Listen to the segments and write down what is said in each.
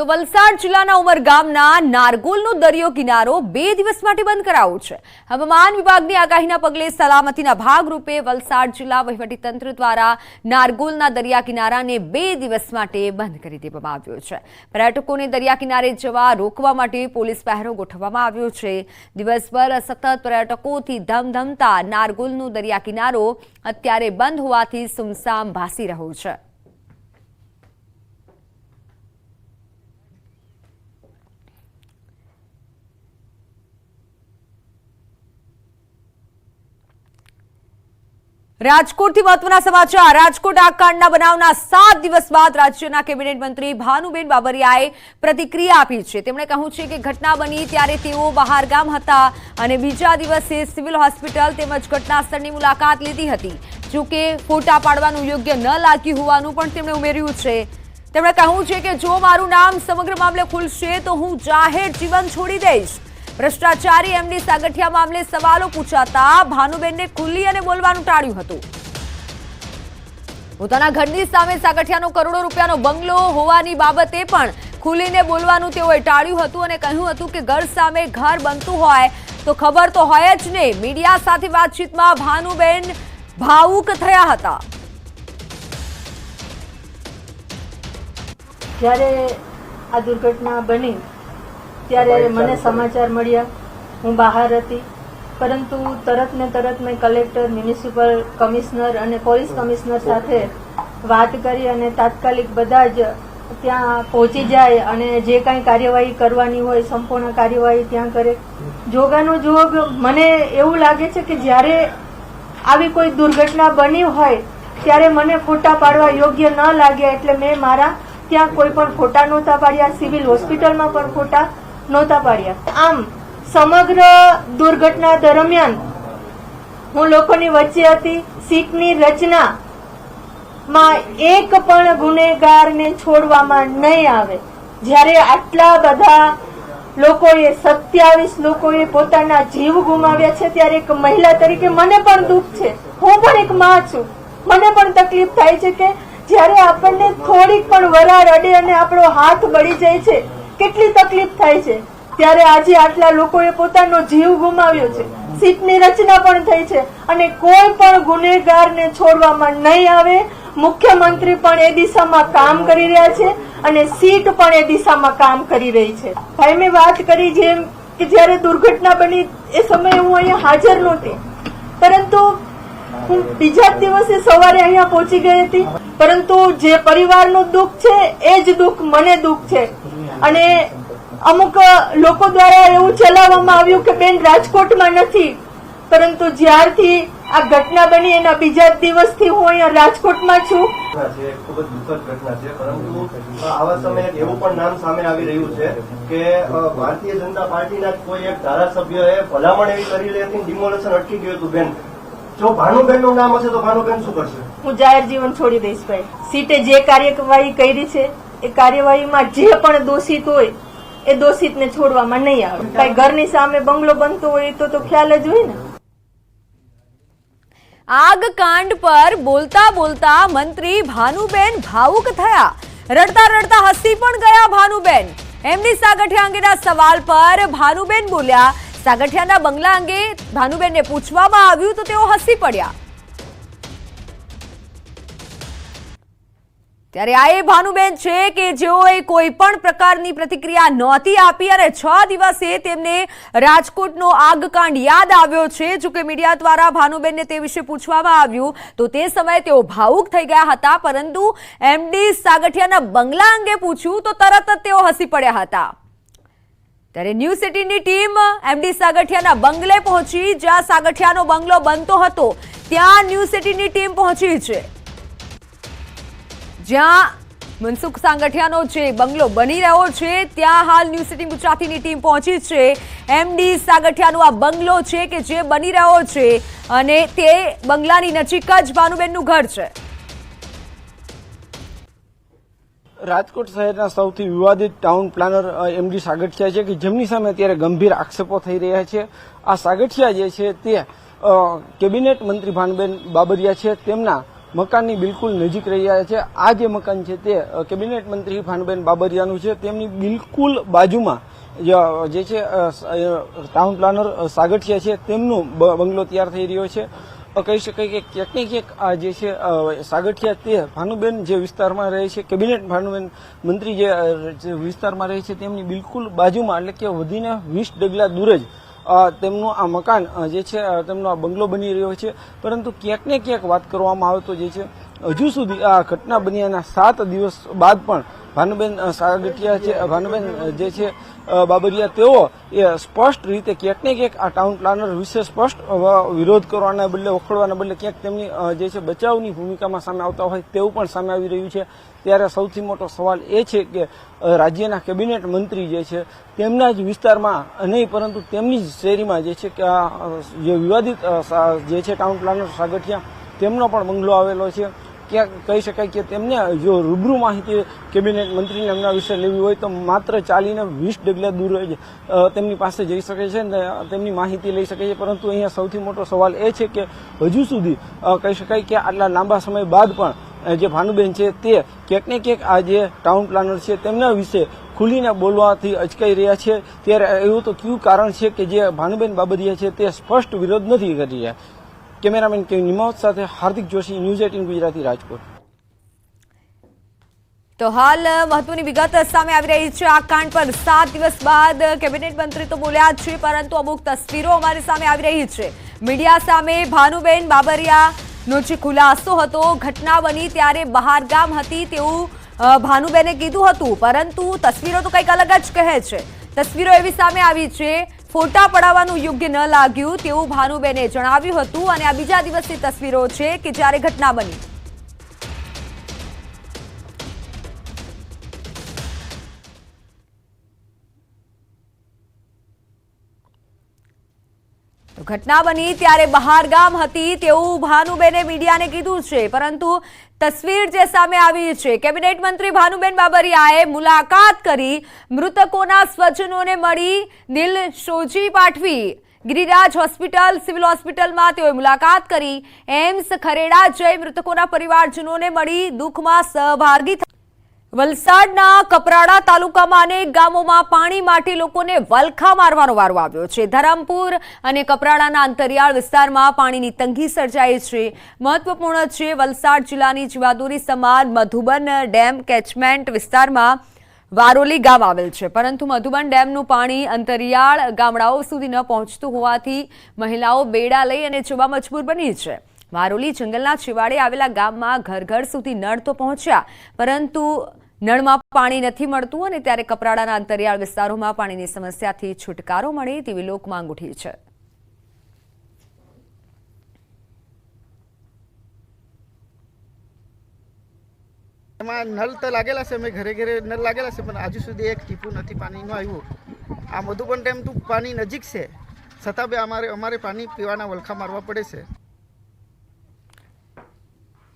તો વલસાડ જિલ્લાના ઉમરગામના નારગોલનો દરિયો કિનારો બે દિવસ માટે બંધ કરાયો છે. હવામાન વિભાગની આગાહીના પગલે સલામતીના ભાગરૂપે વલસાડ જિલ્લા વહીવટીતંત્ર દ્વારા નારગોલના દરિયા કિનારાને બે દિવસ માટે બંધ કરી દેવામાં આવ્યો છે. પર્યટકોને દરિયા કિનારે જવા રોકવા માટે પોલીસ પહેરો ગોઠવવામાં આવ્યો છે. દિવસભર સતત પર્યટકોથી ધમધમતા નારગોલનો દરિયા કિનારો અત્યારે બંધ હોવાથી સુમસામ ભાસી રહ્યો છે. રાજકોટથી મહત્વના સમાચાર. રાજકોટ આગકાંડના બનાવના સાત દિવસ બાદ રાજ્યના કેબિનેટ મંત્રી ભાનુબેન બાબરિયાએ પ્રતિક્રિયા આપી છે. તેમણે કહ્યું છે કે ઘટના બની ત્યારે તેઓ બહારગામ હતા અને બીજા દિવસે સિવિલ હોસ્પિટલ તેમજ ઘટના સ્થળની મુલાકાત લીધી હતી. જોકે ફોટા પાડવાનું યોગ્ય ન લાગ્યું હોવાનું પણ તેમણે ઉમેર્યું છે. તેમણે કહ્યું છે કે જો મારું નામ સમગ્ર મામલે ખુલશે તો હું જાહેર જીવન છોડી દઈશ. ભ્રષ્ટાચારી એમડી સાગઠિયા મામલે સવાલો પૂછાતા ભાનુબેનને ખુલ્લી અને બોલવાનું ટાળ્યું હતું. પોતાના ઘરની સામે સાગઠિયાનો કરોડો રૂપિયાનો બંગલો હોવાની બાબતે પણ ખુલીને બોલવાનું તેઓએ ટાળ્યું હતું અને કહ્યું હતું કે ઘર સામે ઘર બનતું હોય તો ખબર તો હોય જ નહીં મીડિયા સાથે વાતચીતમાં ભાનુબેન ભાવુક થયા હતા. જ્યારે આ દુર્ઘટના બની ત્યારે મને સમાચાર મળ્યા. હું બહાર હતી. પરંતુ તરત ને તરત મેં કલેક્ટર મ્યુનિસિપલ કમિશનર અને પોલીસ કમિશનર સાથે વાત કરી અને તાત્કાલિક બધા જ ત્યાં પહોંચી જાય અને જે કાંઈ કાર્યવાહી કરવાની હોય સંપૂર્ણ કાર્યવાહી ત્યાં કરે. જોગાનો જોગ મને એવું લાગે છે કે જ્યારે આવી કોઈ દુર્ઘટના બની હોય ત્યારે મને ફોટા પાડવા યોગ્ય ન લાગ્યા એટલે મેં મારા ત્યાં કોઈ પણ ફોટા નહોતા પાડ્યા. સિવિલ હોસ્પિટલમાં પણ ફોટા નહોતા પાડ્યા. આમ સમગ્ર દુર્ઘટના દરમિયાન હું લોકોની વચ્ચે હતી, સીટની રચના માં એક પણ ગુનેગારને છોડવામાં નહીં આવે. જ્યારે આટલા બધા લોકોએ, સત્યાવીસ લોકોએ પોતાના જીવ ગુમાવ્યા છે, ત્યારે એક મહિલા તરીકે મને પણ દુઃખ છે. હું પણ એક માં છું. મને પણ તકલીફ થાય છે કે જ્યારે આપણને થોડીક પણ વરાળ અડે અને આપણો હાથ બળી જાય છે કેટલી તકલીફ થાય છે? ત્યારે આજે આટલા લોકોએ પોતાનો જીવ ગુમાવ્યો છે. સીટની રચના પણ થઈ છે અને કોઈ પણ ગુનેગારને છોડવામાં નહીં આવે. મુખ્યમંત્રી પણ એ દિશામાં કામ કરી રહ્યા છે અને સીટ પણ એ દિશામાં કામ કરી રહી છે. ભાઈ, મેં વાત કરી જેમ કે જ્યારે દુર્ઘટના બની એ સમયે હું અહીંયા હાજર નહોતી. પરંતુ હું બીજા દિવસે સવારે અહીંયા પહોંચી ગઈ હતી. પરંતુ જે પરિવારનું દુઃખ છે, એ જ દુઃખ, મને દુઃખ છે. અને અમુક લોકો દ્વારા એવું ચલાવવામાં આવ્યું કે બેન રાજકોટમાં નથી પરંતુ જ્યારથી આ ઘટના બની એના બીજા દિવસથી હું અહીંયા રાજકોટમાં છું. ખૂબ જ દુઃખદ ઘટના છે પરંતુ આવા સમયે એવું પણ નામ સામે આવી રહ્યું છે કે ભારતીય જનતા પાર્ટીના કોઈ એક ધારાસભ્યએ ભલામણ એવી કરી રહી હતી ડિમોલેશન અટકી ગયું હતું બેન. જો ભાનુબેનનું નામ હશે તો ભાનુબેન શું કરશે? હું જાહેર જીવન છોડી દઈશ ભાઈ. સીટે જે કાર્યવાહી કરી છે એ કાર્યવાહીમાં જે પણ દોષિત હોય, એ દોષિતને છોડવામાં નહીં આવે. કઈ ઘરની સામે બંગલો બનતો હોય તો તો ખ્યાલ જ હોય ને. આગ કાંડ પર બોલતા બોલતા મંત્રી ભાનુબેન ભાવુક થયા. રડતા રડતા હસી પણ ગયા ભાનુબેન. એમની સાગઠિયા અંગેના સવાલ પર ભાનુબેન બોલ્યા. સાગઠિયાના બંગલા અંગે ભાનુબેનને પૂછવામાં આવ્યું તો તેઓ હસી પડ્યા. ત્યારે આ એ ભાનુબેન છે કે જેઓએ કોઈ પણ પ્રકારની પ્રતિક્રિયા નહોતી આપી અને છ દિવસે તેમને રાજકોટનો આગકાંડ યાદ આવ્યો છે. જો કે મીડિયા દ્વારા ભાનુબેનને તે વિશે પૂછવામાં આવ્યું તો તે સમયે તેઓ ભાવુક થઈ ગયા હતા, પરંતુ એમડી સાગઠિયાના બંગલા અંગે પૂછ્યું તો તરત જ તેઓ હસી પડ્યા હતા. ત્યારે ન્યૂ સિટીની ટીમ એમડી સાગઠિયાના બંગલે પહોંચી. જ્યાં સાગઠિયાનો બંગલો બનતો હતો, ત્યાં ન્યૂ સિટીની ટીમ પહોંચી છે. જ્યાં મનસુખ સાંગઠિયાનો જે બંગલો બની રહ્યો છે, ત્યાં હાલ ન્યૂઝ સિટી ગુજરાતીની ટીમ પહોંચી છે. એમડી સાગઠિયાનો આ બંગલો છે કે જે બની રહ્યો છે અને તે બંગલાની નજીક જ ભાનુબેનનું ઘર છે. રાજકોટ શહેરના સૌથી વિવાદિત ટાઉન પ્લાનર એમડી સાગઠિયા છે કે જેમની સામે અત્યારે ગંભીર આક્ષેપો થઈ રહ્યા છે. આ સાગઠિયા જે છે તે કેબિનેટ મંત્રી ભાનુબેન બાબરિયા છે. તેમના મકાનની બિલકુલ નજીક રહ્યા છે. આ જે મકાન છે તે કેબિનેટ મંત્રી ભાનુબેન બાબરિયાનું છે. તેમની બિલકુલ બાજુમાં જે- છે ટાઉન પ્લાનર સાગઠિયા છે, તેમનો બંગલો તૈયાર થઈ રહ્યો છે. કહી શકાય કે ક્યાંક ને ક્યાંક આ જે છે સાગઠિયા તે ભાનુબેન જે વિસ્તારમાં રહે છે, કેબિનેટ ભાનુબેન મંત્રી જે વિસ્તારમાં રહે છે, તેમની બિલકુલ બાજુમાં, એટલે કે વધીને વીસ ડગલા દૂર જ તેમનું આ મકાન જે છે તેમનો આ બંગલો બની રહ્યો છે. પરંતુ ક્યાંક ને ક્યાંક વાત કરવામાં આવે તો જે છે, હજુ સુધી આ ઘટના બન્યાના સાત દિવસ બાદ પણ ભાનુબેન સાગઠિયા છે ભાનુબેન જે છે બાબરિયા, તેઓ એ સ્પષ્ટ રીતે ક્યાંક ને ક્યાંક આ ટાઉન પ્લાનર વિશે સ્પષ્ટ વિરોધ કરવાના બદલે, વખોડવાના બદલે ક્યાંક તેમની જે છે, બચાવની ભૂમિકામાં સામે આવતા હોય તેવું પણ સામે આવી રહ્યું છે. ત્યારે સૌથી મોટો સવાલ એ છે કે રાજ્યના કેબિનેટ મંત્રી જે છે, તેમના જ વિસ્તારમાં નહીં, પરંતુ તેમની જ શેરીમાં જે છે કે આ જે વિવાદિત જે છે ટાઉન પ્લાનર સાગઠિયા, તેમનો પણ બંગલો આવેલો છે. ક્યાંક કહી શકાય કે તેમને જો રૂબરૂ માહિતી કેબિનેટ મંત્રીને એમના વિશે લેવી હોય તો માત્ર ચાલીને વીસ ડગલા દૂર તેમની પાસે જઈ શકે છે ને તેમની માહિતી લઈ શકે છે. પરંતુ અહીંયા સૌથી મોટો સવાલ એ છે કે હજુ સુધી કહી શકાય કે આટલા લાંબા સમય બાદ પણ જે ભાનુબેન છે તે ક્યાંક ને ક્યાંક આ જે ટાઉન પ્લાનર છે તેમના વિશે ખુલીને બોલવાથી અચકાઈ રહ્યા છે. ત્યારે એવું તો કયું કારણ છે કે જે ભાનુબેન બાબરિયા છે તે સ્પષ્ટ વિરોધ નથી કરી રહ્યા. કેમેરામેન કે નિમાવત સાથે હાર્દિક જોશી, ન્યૂઝ એટીન ગુજરાતી રાજકોટ. તો હાલ મહત્વની વિગત સામે આવી રહી છે. આ કાંડ પર સાત દિવસ બાદ કેબિનેટ મંત્રી તો બોલ્યા છે, પરંતુ અમુક તસવીરો અમારી સામે આવી રહી છે. મીડિયા સામે ભાનુબેન બાબરિયાનો જે ખુલાસો હતો, ઘટના બની ત્યારે બહારગામ હતી તેવું ભાનુબેને કીધું હતું. પરંતુ તસવીરો તો કંઈક અલગ જ કહે છે. તસવીરો એવી સામે આવી છે ફોટા પડાવવાનું યોગ્ય ન લાગ્યું તેવું ભાનુબેને જણાવ્યું હતું. અને આ બીજા દિવસની તસવીરો છે કે જ્યારે ઘટના બની. ઘટના બની ત્યારે બહારગામ હતી તેવું ભાનુબેને મીડિયાને કીધું છે. પરંતુ તસવીર જે સામે આવી છે, કેબિનેટ મંત્રી ભાનુબેન બાબરિયાએ મુલાકાત કરી, મૃતકોના સ્વજનોને મળી દિલ શોજી પાઠવી. ગિરિરાજ હોસ્પિટલ, સિવિલ હોસ્પિટલમાં તેઓએ મુલાકાત કરી. એમ્સ ખરેડા જઈ મૃતકોના પરિવારજનોને મળી, દુઃખમાં સહભાગી. વલસાડના કપરાડા તાલુકામાં અનેક ગામોમાં પાણી માટે લોકોને વલખા મારવાનો વારો આવ્યો છે. ધરમપુર અને કપરાડાના અંતરિયાળ વિસ્તારમાં પાણીની તંગી સર્જાઈ છે. મહત્વપૂર્ણ છે વલસાડ જિલ્લાની જીવાદોરી સમાન મધુબન ડેમ કેચમેન્ટ વિસ્તારમાં વારોલી ગામ આવેલ છે. પરંતુ મધુબન ડેમનું પાણી અંતરિયાળ ગામડાઓ સુધી ન પહોંચતું હોવાથી મહિલાઓ બેડા લઈ અને જવા મજબૂર બની છે. વારોલી જંગલના છેવાડે આવેલા ગામમાં ઘર ઘર સુધી નળ તો પહોંચ્યા, પરંતુ નળમાં પાણી નથી મળતું અને ત્યારે કપરાડાના અંતરિયાળ વિસ્તારોમાં પાણીની સમસ્યાથી છુટકારો મળે તેવી લોક માંગ ઉઠી છે. એમાં નળ તો લાગેલા છે, અમે ઘરે ઘરે નળ લાગેલા છે, પણ હજુ સુધી એક ટીપું નથી, પાણીનું આવ્યું. આ મધુબન ડેમ તો પાણી નજીક છે. છતાં બી અમારે અમારે પાણી પીવાના વલખા મારવા પડે છે.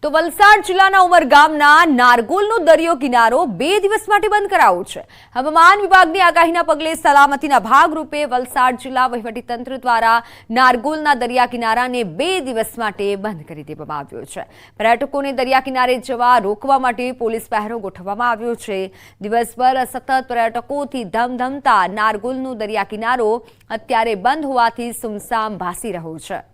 તો વલસાડ જિલ્લાના ઉમરગામના નારગોલનો દરિયો કિનારો બે દિવસ માટે બંધ કરાયો છે. હવામાન વિભાગની આગાહીના પગલે સલામતીના ભાગરૂપે વલસાડ જિલ્લા વહીવટીતંત્ર દ્વારા નારગોલના દરિયા કિનારાને બે દિવસ માટે બંધ કરી દેવામાં આવ્યો છે. પર્યટકોને દરિયા કિનારે જવા રોકવા માટે પોલીસ પહેરો ગોઠવવામાં આવ્યો છે. દિવસભર સતત પર્યટકોથી ધમધમતા નારગોલનો દરિયા કિનારો અત્યારે બંધ હોવાથી સુમસામ ભાસી રહ્યો છે.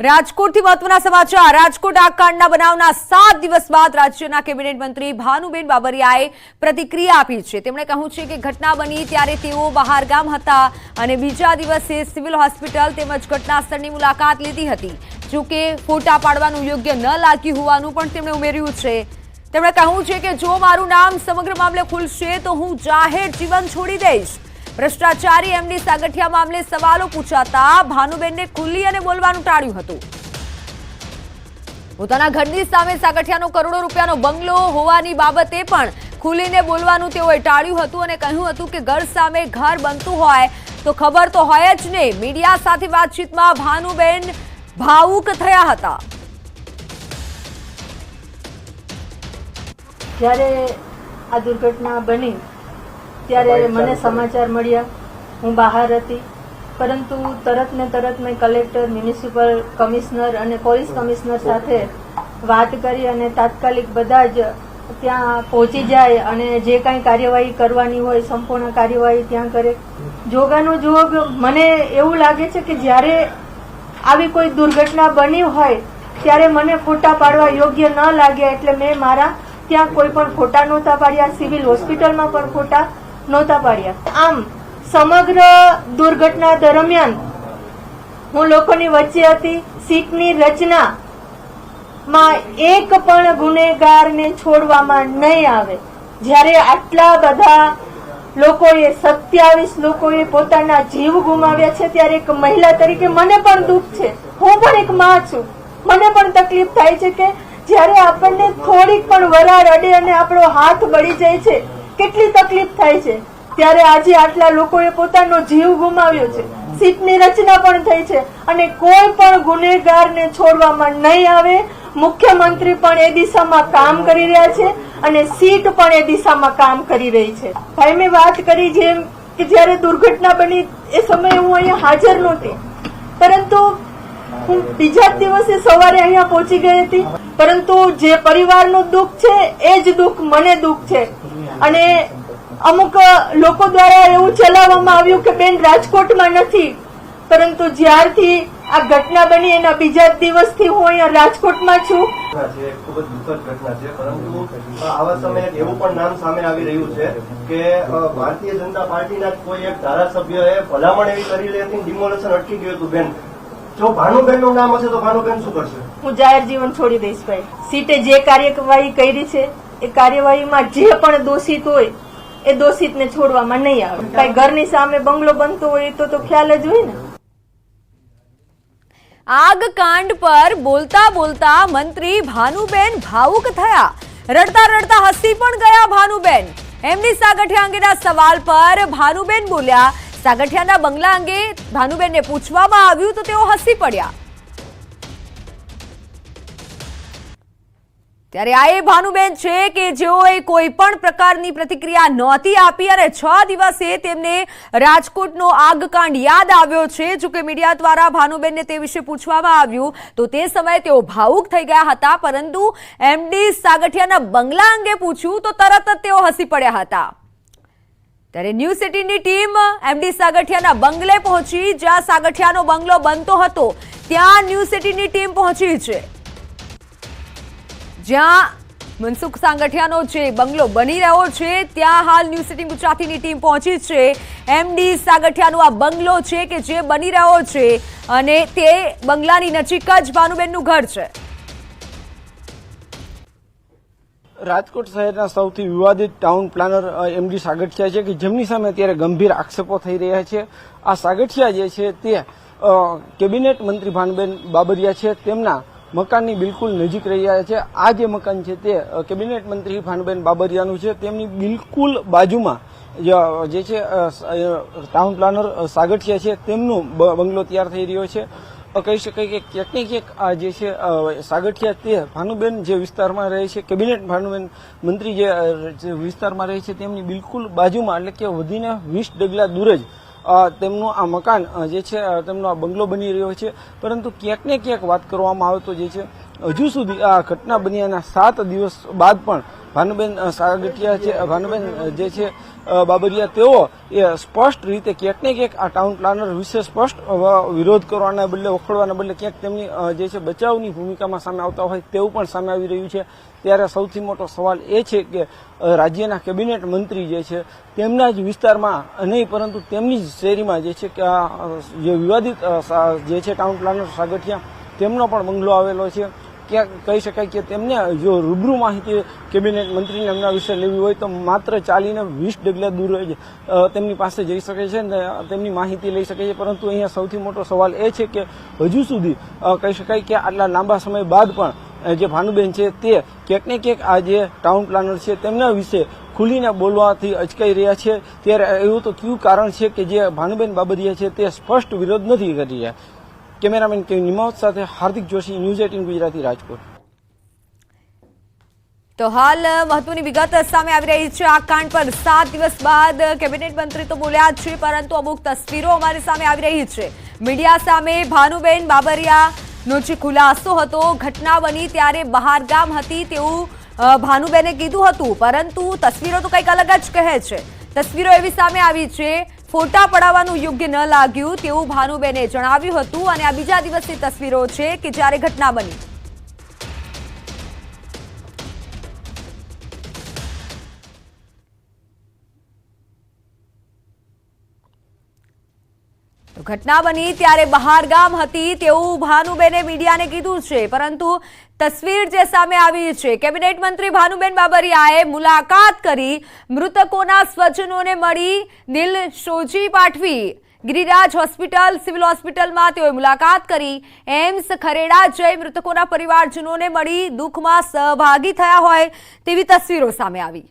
રાજકોટથી મહત્વના સમાચાર. રાજકોટ આગકાંડના બનાવના સાત દિવસ બાદ રાજ્યના કેબિનેટ મંત્રી ભાનુબેન બાબરિયાએ પ્રતિક્રિયા આપી છે. તેમણે કહ્યું છે કે ઘટના બની ત્યારે તેઓ બહારગામ હતા અને બીજા દિવસે સિવિલ હોસ્પિટલ તેમજ ઘટના સ્થળની મુલાકાત લીધી હતી. જોકે ફોટા પાડવાનું યોગ્ય ન લાગ્યું હોવાનું પણ તેમણે ઉમેર્યું છે. તેમણે કહ્યું છે કે જો મારું નામ સમગ્ર મામલે ખુલશે તો હું જાહેર જીવન છોડી દઈશ. ભ્રષ્ટાચારી એમડી સાગઠિયા મામલે સવાલો પૂછાતા ભાનુબેનને ખુલ્લી અને બોલવાનું ટાળ્યું હતું. પોતાના ઘરની સામે સાગઠિયાનો કરોડો રૂપિયાનો બંગલો હોવાની બાબતે પણ ખુલીને બોલવાનું તેઓએ ટાળ્યું હતું અને કહ્યું હતું કે ઘર સામે ઘર બનતું હોય તો ખબર તો હોય જ નહીં મીડિયા સાથે વાતચીતમાં ભાનુબેન ભાવુક થયા હતા. જ્યારે આ દુર્ઘટના બની ત્યારે મને સમાચાર મળ્યા. હું બહાર હતી. પરંતુ તરત ને તરત મેં કલેક્ટર મ્યુનિસિપલ કમિશનર અને પોલીસ કમિશનર સાથે વાત કરી અને તાત્કાલિક બધા જ ત્યાં પહોંચી જાય અને જે કાંઈ કાર્યવાહી કરવાની હોય સંપૂર્ણ કાર્યવાહી ત્યાં કરે. જોગાનો જોગ મને એવું લાગે છે કે જ્યારે આવી કોઈ દુર્ઘટના બની હોય ત્યારે મને ફોટા પાડવા યોગ્ય ન લાગ્યા એટલે મેં મારા ત્યાં કોઈ પણ ફોટા નહોતા પાડ્યા. સિવિલ હોસ્પિટલમાં પણ ફોટા નહોતા પાડ્યા. આમ સમગ્ર દુર્ઘટના દરમિયાન હું લોકોની વચ્ચે હતી, સીટની રચના માં એક પણ ગુનેગારને છોડવામાં નહીં આવે. જ્યારે આટલા બધા લોકોએ, સત્યાવીસ લોકોએ પોતાના જીવ ગુમાવ્યા છે, ત્યારે એક મહિલા તરીકે મને પણ દુઃખ છે. હું પણ એક માં છું. મને પણ તકલીફ થાય છે કે જ્યારે આપણને થોડીક પણ વરાળ અડે અને આપણો હાથ બળી જાય છે કેટલી તકલીફ થાય છે? ત્યારે આજે આટલા લોકોએ પોતાનો જીવ ગુમાવ્યો છે. સીટની રચના પણ થઈ છે. અને કોઈ પણ ગુનેગારને છોડવામાં નહીં આવે. મુખ્યમંત્રી પણ એ દિશામાં કામ કરી રહ્યા છે અને સીટ પણ એ દિશામાં કામ કરી રહી છે. ભાઈ, મેં વાત કરી જેમ કે જ્યારે દુર્ઘટના બની એ સમયે હું અહીંયા હાજર નહોતી. પરંતુ હું બીજા જ દિવસે સવારે અહીંયા પહોંચી ગઈ હતી. પરંતુ જે પરિવારનું દુઃખ છે, એ જ દુઃખ, મને દુઃખ છે. અને અમુક લોકો દ્વારા એવું ચલાવવામાં આવ્યું કે બેન રાજકોટમાં નથી. પરંતુ જ્યારથી આ ઘટના બની, એના બીજા દિવસથી હું અહીંયા રાજકોટમાં છું. ખૂબ જ દુઃખદ ઘટના છે. પરંતુ આવા સમયે એવું પણ નામ સામે આવી રહ્યું છે કે ભારતીય જનતા પાર્ટીના કોઈ એક ધારાસભ્યએ ભલામણ એવી કરી હતી ડિમોલેશન અટકી ગયું હતું બેન. જો ભાનુબેનનું નામ હશે તો ભાનુબેન શું કરશે? હું જાહેર જીવન છોડી દઈશ ભાઈ. સીટે જે કાર્યવાહી કરી છે એ કાર્યવાહીમાં જે પણ દોષિત હોય એ દોષિતને છોડવામાં નહીં આવે. કઈ ઘરની સામે બંગલો બનતો હોય તો તો ખ્યાલ જ હોય ને. આગ કાંડ પર બોલતા બોલતા મંત્રી ભાનુબેન ભાવુક થયા. રડતા રડતા હસી પણ ગયા ભાનુબેન. એમની સાગઠિયા અંગેના સવાલ પર ભાનુબેન બોલ્યા સાગઠિયાના બંગલા અંગે ભાનુબેનને પૂછવામાં આવ્યું તો તેઓ હસી પડ્યા. ત્યારે આ એ ભાનુબેન છે કે જેઓએ કોઈ પણ પ્રકારની પ્રતિક્રિયા નહોતી આપી અને છ દિવસે તેમને રાજકોટનો આગકાંડ યાદ આવ્યો છે. જો કે મીડિયા દ્વારા ભાનુબેનને તે વિશે પૂછવામાં આવ્યું તો તે સમયે તેઓ ભાવુક થઈ ગયા હતા. પરંતુ એમડી સાગઠિયાના બંગલા અંગે પૂછ્યું તો તરત જ તેઓ હસી પડ્યા હતા. ત્યારે ન્યૂ સિટીની ટીમ એમડી સાગઠિયાના બંગલે પહોંચી. જ્યાં સાગઠિયાનો બંગલો બનતો હતો, ત્યાં ન્યૂ સિટીની ટીમ પહોંચી છે. જ્યાં મનસુખ સાંગઠિયાનો જે બંગલો બની રહ્યો છે, ત્યાં હાલ ન્યૂ સિટી ગુજરાતીની ટીમ પહોંચી છે. એમડી સાગઠિયાનો આ બંગલો છે કે જે બની રહ્યો છે અને તે બંગલાની નજીક જ ભાનુબેનનું ઘર છે. રાજકોટ શહેરના સૌથી વિવાદિત ટાઉન પ્લાનર એમડી સાગઠિયા છે કે જેમની સામે અત્યારે ગંભીર આક્ષેપો થઈ રહ્યા છે. આ સાગઠિયા જે છે તે કેબિનેટ મંત્રી ભાનબેન બાબરિયા છે. તેમના મકાનની બિલકુલ નજીક રહ્યા છે. આ જે મકાન છે તે કેબિનેટ મંત્રી ભાનબેન બાબરિયાનું છે. તેમની બિલકુલ બાજુમાં જે- છે ટાઉન પ્લાનર સાગઠિયા છે. તેમનું બંગલો તૈયાર થઈ રહ્યો છે. કહી શકાય કે ક્યાંક ને ક્યાંક આ જે છે સાગઠિયા તે ભાનુબેન જે વિસ્તારમાં રહે છે, કેબિનેટ ભાનુબેન મંત્રી જે વિસ્તારમાં રહે છે, તેમની બિલકુલ બાજુમાં, એટલે કે વધીને વીસ ડગલા દૂર જ તેમનું આ મકાન જે છે તેમનો આ બંગલો બની રહ્યો છે. પરંતુ ક્યાંક ને ક્યાંક વાત કરવામાં આવે તો જે છે, હજુ સુધી આ ઘટના બન્યાના સાત દિવસ બાદ પણ ભાનુબેન અ, સાગઠિયા છે. ભાનુબેન જે છે બાબરિયા તેઓ એ સ્પષ્ટ રીતે ક્યાંક ને ક્યાંક આ ટાઉન પ્લાનર વિશે સ્પષ્ટ વિરોધ કરવાના બદલે વખોડવાના બદલે ક્યાંક તેમની જે છે બચાવની ભૂમિકામાં સામે આવતા હોય તેવું પણ સામે આવી રહ્યું છે. ત્યારે સૌથી મોટો સવાલ એ છે કે રાજ્યના કેબિનેટ મંત્રી જે છે તેમના જ વિસ્તારમાં નહીં પરંતુ તેમની જ શેરીમાં જે છે કે જે વિવાદિત જે છે ટાઉન પ્લાનર સાગઠિયા તેમનો પણ બંગલો આવેલો છે. ક્યાંક કહી શકાય કે તેમને જો રૂબરૂ માહિતી કેબિનેટ મંત્રીને એમના વિશે લેવી હોય તો માત્ર ચાલીને વીસ ડગલા દૂર તેમની પાસે જઈ શકે છે ને તેમની માહિતી લઈ શકે છે. પરંતુ અહીંયા સૌથી મોટો સવાલ એ છે કે હજુ સુધી કહી શકાય કે આટલા લાંબા સમય બાદ પણ જે ભાનુબેન છે તે ક્યાંક ને ક્યાંક આ જે ટાઉન પ્લાનર છે તેમના વિશે ખુલીને બોલવાથી અચકાઈ રહ્યા છે. ત્યારે એવું તો કયું કારણ છે કે જે ભાનુબેન બાબરિયા છે તે સ્પષ્ટ વિરોધ નથી કરી રહ્યા. કેમેરામેન કે નિમાવત સાથે હાર્દિક જોશી, ન્યૂઝ એટીન ગુજરાતી રાજકોટ. તો હાલ મહત્વની વિગત સામે આવી રહી છે. આ કાંડ પર સાત દિવસ બાદ કેબિનેટ મંત્રી તો બોલ્યા જ છે, પરંતુ અમુક તસવીરો અમારી સામે આવી રહી છે. મીડિયા સામે ભાનુબેન બાબરિયાનો જે ખુલાસો હતો, ઘટના બની ત્યારે બહારગામ હતી તેવું ભાનુબેને કીધું હતું. પરંતુ તસવીરો તો કંઈક અલગ જ કહે છે. તસવીરો એવી સામે આવી છે ફોટા પડાવવાનું યોગ્ય ન લાગ્યું તેવું ભાનુબેને જણાવ્યું હતું. અને આ બીજા દિવસની તસવીરો છે કે જ્યારે ઘટના બની. ઘટના બની ત્યારે બહારગામ હતી તેવું ભાનુબેને મીડિયાને કીધું છે. પરંતુ તસવીર જે સામે આવી છે, કેબિનેટ મંત્રી ભાનુબેન બાબરિયાએ મુલાકાત કરી મૃતકોના સ્વજનોને મળી દિલ શોજી પાઠવી. ગિરિરાજ હોસ્પિટલ, સિવિલ હોસ્પિટલમાં તેઓએ મુલાકાત કરી. એમ્સ, ખરેડા જઈ મૃતકોના પરિવારજનોને મળી દુઃખમાં સહભાગી થયા હોય તેવી તસવીરો સામે આવી.